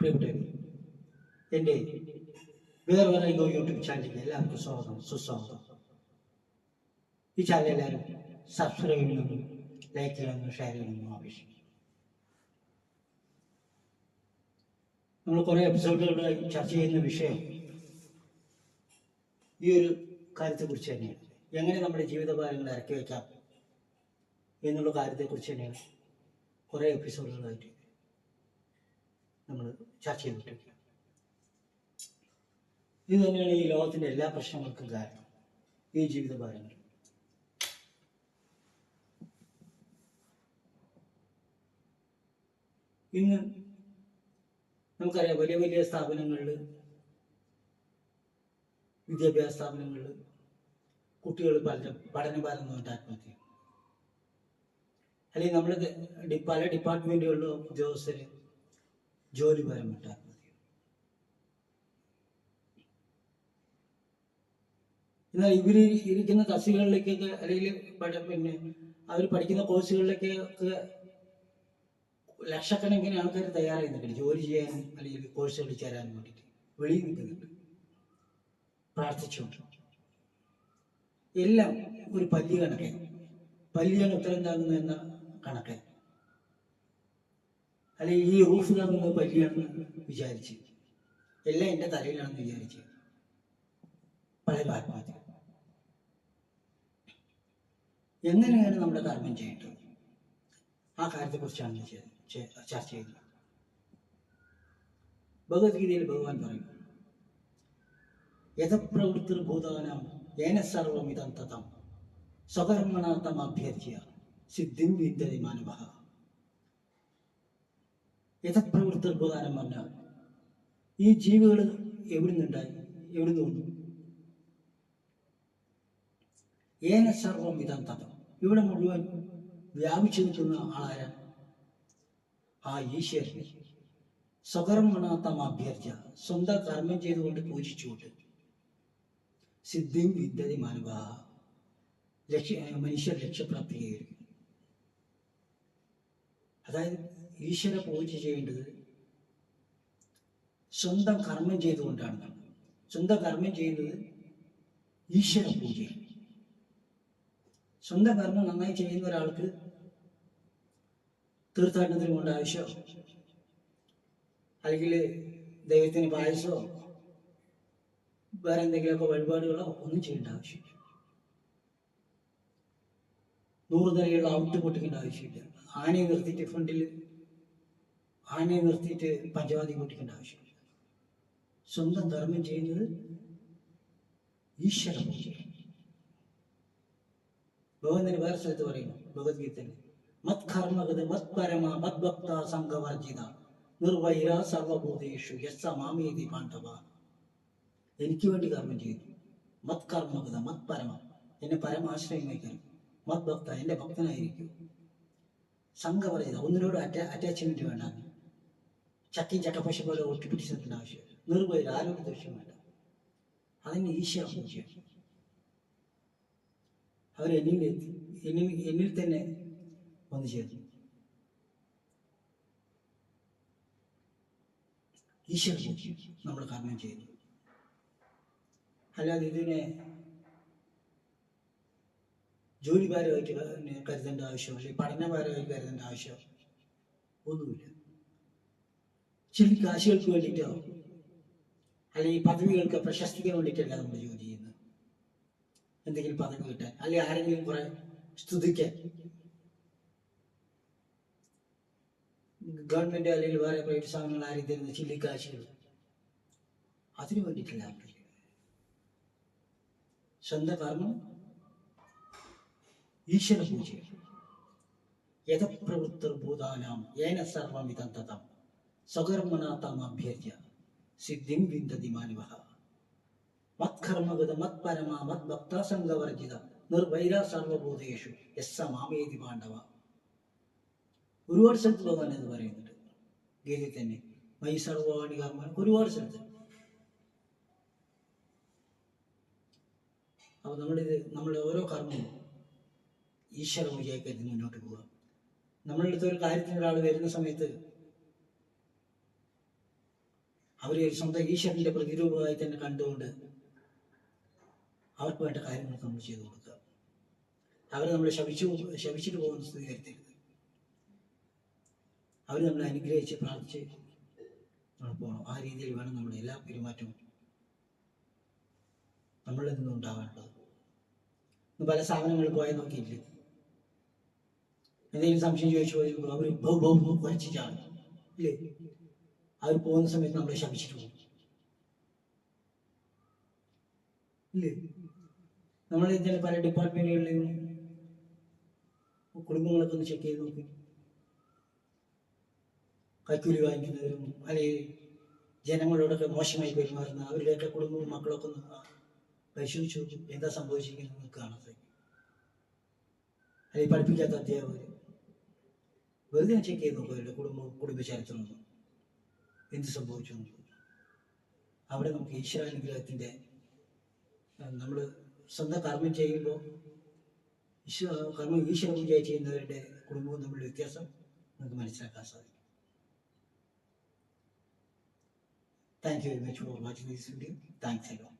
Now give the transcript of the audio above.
പ്രിയപ്പെട്ടവരെ എന്റെ വേറെ വേറെ യൂട്യൂബ് ചാനലിലേക്ക് എല്ലാവർക്കും സ്വാഗതം സുസ്വാഗതം. ഈ ചാനൽ എല്ലാവരും സബ്സ്ക്രൈബ് ചെയ്യണമെന്നും ലൈക്ക് ചെയ്യണമെന്നും ഷെയർ ചെയ്യണമെന്നും ആവശ്യം നമ്മൾ കുറേ എപ്പിസോഡുകളായി ചർച്ച ചെയ്യുന്ന വിഷയം ഈ ഒരു കാര്യത്തെക്കുറിച്ച് തന്നെയാണ്. എങ്ങനെ നമ്മുടെ ജീവിതഭാരങ്ങൾ ഇറക്കി വയ്ക്കാം എന്നുള്ള കാര്യത്തെക്കുറിച്ച് തന്നെയാണ് കുറേ എപ്പിസോഡുകളായിട്ട് നമ്മൾ ചർച്ച ചെയ്തിട്ടുണ്ട്. ഇത് തന്നെയാണ് ഈ ലോകത്തിന്റെ എല്ലാ പ്രശ്നങ്ങൾക്കും കാരണം. ഈ ജീവിത ഭാരങ്ങൾ. ഇന്ന് നമുക്കറിയാം വലിയ വലിയ സ്ഥാപനങ്ങളിൽ വിദ്യാഭ്യാസ സ്ഥാപനങ്ങളിൽ കുട്ടികൾ പല പഠനഭാരം കൊണ്ട് ആത്മഹത്യ. അല്ലെങ്കിൽ നമ്മൾ പല ഡിപ്പാർട്ട്മെന്റുകളിലും ഉദ്യോഗസ്ഥർ ജോലി ഭാരം വിട്ടാൽ ചെയ്യും. എന്നാൽ ഇവർ ഇരിക്കുന്ന തസ്തികകളിലേക്കൊക്കെ അല്ലെങ്കിൽ പിന്നെ അവർ പഠിക്കുന്ന കോഴ്സുകളിലേക്കൊക്കെ ലക്ഷക്കണക്കിന് ആൾക്കാർ തയ്യാറായി ജോലി ചെയ്യാനും അല്ലെങ്കിൽ കോഴ്സുകളിൽ ചേരാനും വേണ്ടിയിട്ട്. വെളിയിൽ നിൽക്കുന്നുണ്ട്. പ്രാർത്ഥിച്ചുകൊണ്ട്. എല്ലാം ഒരു പല്ലി കണക്കായി പല്ലിയാണ് ഉത്തരം താങ്ങുന്നത് എന്ന കണക്ക് അല്ലെങ്കിൽ ഈ റൂഫ് താങ്ങുന്നത് പല്ലിയാണെന്ന് വിചാരിച്ച്. എല്ലാം എന്റെ തലയിലാണെന്ന് വിചാരിച്ച്. പലരും ആത്മഹത്യ എങ്ങനെയാണ് നമ്മുടെ കർമ്മം ചെയ്യേണ്ടത്? ആ കാര്യത്തെക്കുറിച്ചാണ് ചർച്ച ചെയ്യുന്നത്. ഭഗവത്ഗീതയിൽ ഭഗവാൻ പറയും യഥപ്രവൃത്തിർ ഭൂതാനം ഏന സർവമിതം തഥം സ്വകർമ്മണ അഭ്യർത്ഥിയ സിദ്ധിം വിദ്യതി മാനവ യഥപ്രവൃത്തിർ ഉപകാരം പറഞ്ഞാൽ ഈ ജീവികൾ എവിടെ നിന്നുണ്ടായി എവിടെ നിന്ന് വന്നു? ഏന സർവം ഇതം തതം. ഇവിടെ മുഴുവൻ വ്യാപിച്ചു നിൽക്കുന്ന ആളായ ആ ഈശ്വരനെ സ്വകർമ്മണാത്തം അഭ്യർത്ഥ സ്വന്തം കർമ്മം ചെയ്തുകൊണ്ട് പൂജിച്ചുകൊണ്ട്. സിദ്ധിം വിദ്യതി മാനവ ലക്ഷ്യ മനുഷ്യർ ലക്ഷ്യപ്രാപ്തി ചെയ്യുന്നു അതായത് ഈശ്വര പൂജ ചെയ്യേണ്ടത് സ്വന്തം കർമ്മം ചെയ്തുകൊണ്ടാണ്. സ്വന്തം കർമ്മം ചെയ്യുന്നത് ഈശ്വര പൂജ സ്വന്തം കർമ്മം നന്നായി ചെയ്യുന്ന ഒരാൾക്ക് തീർത്ഥാടനത്തിന് കൊണ്ട് ആവശ്യമോ? അല്ലെങ്കിൽ ദൈവത്തിന് പായസമോ? വേറെ എന്തെങ്കിലുമൊക്കെ വഴിപാടുകളോ ഒന്നും ചെയ്യേണ്ട ആവശ്യമില്ല. നൂറ് നിലയുള്ള ഔട്ട് പൊട്ടിക്കേണ്ട ആവശ്യമില്ല. ആനയെ നിർത്തിയിട്ട് ഫ്രണ്ടിൽ ആനയെ നിർത്തിയിട്ട് പഞ്ചവാദി പൊട്ടിക്കേണ്ട ആവശ്യമില്ല. സ്വന്തം ധർമ്മം ചെയ്യുന്നത് ഈശ്വര ഭഗവതിന് വേറെ സ്ഥലത്ത് പറയുന്നു ഭഗവത്ഗീതയിൽ മത് കർമ്മഗത് മത് പരമ മത് ഭക്ത സംഘവർജിത നിർവൈര സർവഭൂതേഷു യസ്സ മാമേതി പാണ്ഡവ. എനിക്ക് വേണ്ടി കർമ്മം ചെയ്യുന്നു. മത് കർമ്മഗത മത് പരമ എന്നെ പരമാശ്രയം വയ്ക്കണം മത് ഭക്ത എന്റെ ഭക്തനായിരിക്കും. സംഘവർജിത ഒന്നിനോട് അറ്റ അറ്റാച്ച്മെന്റ് വേണ്ട. ചക്കി ചട്ടപ്പശ പോലെ ഒട്ടിപ്പിടിച്ച് നിൽക്കേണ്ട ആവശ്യം നിർവൈര ആരോഗ്യ ദോഷം വേണ്ട. അതിന് ഈശ്വരം അവർ എന്നിൽ എന്നിൽ എന്നിൽ തന്നെ വന്നു ചേർന്നു. ഈശ്വര പൂജ നമ്മൾ കർമ്മം ചെയ്യുന്നു. അല്ലാതെ ഇതിനെ ജോലി ഭാരമായിട്ട് കരുതേണ്ട ആവശ്യം അല്ലെങ്കിൽ പഠന ഭാരമായി കരുതേണ്ട ആവശ്യം ഒന്നുമില്ല. ചില കാശുകൾക്ക് വേണ്ടിയിട്ടോ അല്ലെങ്കിൽ പദവികൾക്ക് പ്രശസ്തിക്ക് വേണ്ടിയിട്ടല്ല നമ്മൾ ജോലി ചെയ്യുന്നത്. എന്തെങ്കിലും പദവി കിട്ടാൻ അല്ലെങ്കിൽ ആരെങ്കിലും കുറെ സ്തുതിക്കാൻ. ഗവൺമെന്റ് അല്ലെങ്കിൽ വേറെ പ്രൈവറ്റ് സ്ഥാപനങ്ങൾ ആരും തരുന്ന ചില്ലിക്കാശുകൾ അതിനു വേണ്ടിയിട്ടില്ല. സ്വന്തം കർമ്മം ഈശ്വര പൂജ യഥപ്രവൃത്തർ ഭൂതാനാം ഏന സർവമിതം തതം സ്വകർമ്മണ തം സിദ്ധിം വിന്ദതി മാനവ മത്കർമ്മഗത മത്പരമ മത്ഭക്തസംഗവർജിത നിർവൈര സർവഭൂതേഷു യസ്സ മാമേതി പാണ്ഡവ ഒരുപാട് സ്ഥലത്ത് ഭഗവാൻ എന്ന് പറയുന്നുണ്ട്. ഗീതയിൽ തന്നെ മൈ സർവാണി കർമ്മ ഒരുപാട് സ്ഥലത്ത് അപ്പൊ നമ്മളിത് നമ്മുടെ ഓരോ കർമ്മവും ഈശ്വര പൂജയായി കരുതി മുന്നോട്ട് പോവുക നമ്മളുടെ ഒരു കാര്യത്തിന് ഒരാൾ വരുന്ന സമയത്ത് അവരെ സ്വന്തം ഈശ്വരന്റെ പ്രതിരൂപമായി തന്നെ കണ്ടുകൊണ്ട് അവർക്ക് വേണ്ട കാര്യങ്ങളൊക്കെ നമ്മൾ ചെയ്തു കൊടുക്കുക. അവരെ നമ്മൾ ശപിച്ചു ശപിച്ചിട്ട് പോകുന്ന സ്ഥിതി വരുത്തരുത്. അവർ നമ്മളെ അനുഗ്രഹിച്ച് പ്രാർത്ഥിച്ച് നമ്മൾ പോകണം. ആ രീതിയിൽ വേണം നമ്മുടെ എല്ലാ പെരുമാറ്റവും നമ്മളിൽ നിന്നും ഉണ്ടാവേണ്ടത് പല സ്ഥാപനങ്ങളിൽ പോയാൽ നോക്കിയില്ലേ? എന്തെങ്കിലും സംശയം ചോദിച്ചു അവർ ബഹു ബഹു കുറച്ച് ഇല്ലേ? അവർ പോകുന്ന സമയത്ത് നമ്മളെ ശപിച്ചിട്ട് പോകും. നമ്മൾ ചില പല ഡിപ്പാർട്ട്മെന്റുകളിലും കുടുംബങ്ങളൊക്കെ ഒന്ന് ചെക്ക് ചെയ്ത് നോക്കി. കൈക്കൂലി വാങ്ങിക്കുന്നവരും അല്ലെങ്കിൽ ജനങ്ങളോടൊക്കെ മോശമായി പെരുമാറുന്ന അവരുടെയൊക്കെ കുടുംബവും മക്കളൊക്കെ ഒന്ന് പരിശോധിച്ച് നോക്കും എന്താ സംഭവിച്ചിരിക്കുന്നത് നമുക്ക് കാണാൻ സാധിക്കും അല്ലെങ്കിൽ പഠിപ്പിക്കാത്ത അധ്യാപകർ വെറുതെ ചെക്ക് ചെയ്ത് നോക്കും അവരുടെ കുടുംബ കുടുംബ ചരിത്രം. എന്ത് സംഭവിച്ചു. അവിടെ നമുക്ക് ഈശ്വരാനുഗ്രഹത്തിന്റെ നമ്മൾ സ്വന്തം കർമ്മം ചെയ്യുമ്പോൾ ഈശ്വര കർമ്മം ഈശ്വര പൂജ ചെയ്യുന്നവരുടെ കുടുംബവും തമ്മിലുള്ള വ്യത്യാസം നമുക്ക് മനസ്സിലാക്കാൻ സാധിക്കും. Thank you very much for watching this video thanks എല്ലാം